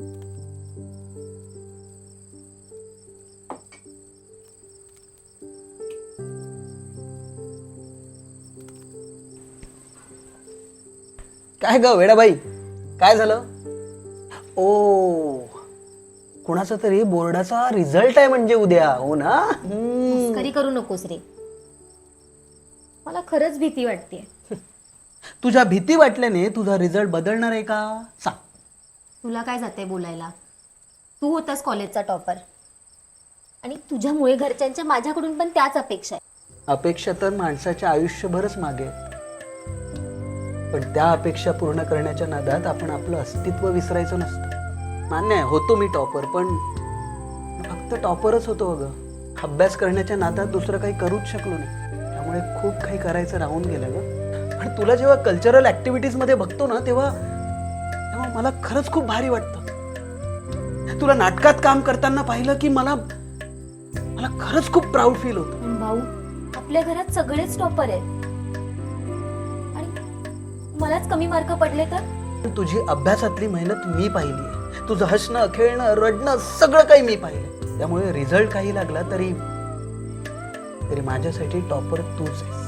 काय ग वेडाबाई? काय झालं? ओ कुणाचा तरी बोर्डाचा रिझल्ट आहे म्हणजे उद्या हो ना. करी करू नकोस रे. मला खरंच भीती वाटते तुझ्या भीती वाटल्याने तुझा रिझल्ट बदलणार आहे का? सांग. तुला काय जाते बोलायला? तू होतास कॉलेजचा टॉपर. आणि तुझ्यामुळे घरच्यांच्या माझ्याकडून पण त्याच अपेक्षा आहे. अपेक्षा तर माणसाच्या आयुष्यभरच मागे आहेत. पण त्या अपेक्षा पूर्ण करण्याच्या नादात आपण आपलं अस्तित्व विसरायचं नसतं. मान्य आहे होतो मी टॉपर पण फक्त टॉपरच होतो अगं. अभ्यास करण्याच्या नादात दुसरं काही करूच शकलो नाही. त्यामुळे खूप काही करायचं राहून गेलं ग. पण तुला जेव्हा कल्चरलमध्ये बघतो ना तेव्हा तेव्हा मला खरंच खूप भारी वाटतं. तुला नाटकात काम करताना पाहिलं की मला मला खरंच खूप प्राऊड फील होतं. भाऊ आपल्या घरात सगळेच टॉपर आहेत. आणि मलाच कमी मार्क पडले तर? तुझी अभ्यासातली मेहनत मी पाहिली तुझं हसणं खेळणं रडणं सगळं काही मी पाहिलं त्यामुळे रिझल्ट काही लागला तरी तरी माझ्यासाठी टॉपर तूच आहेस.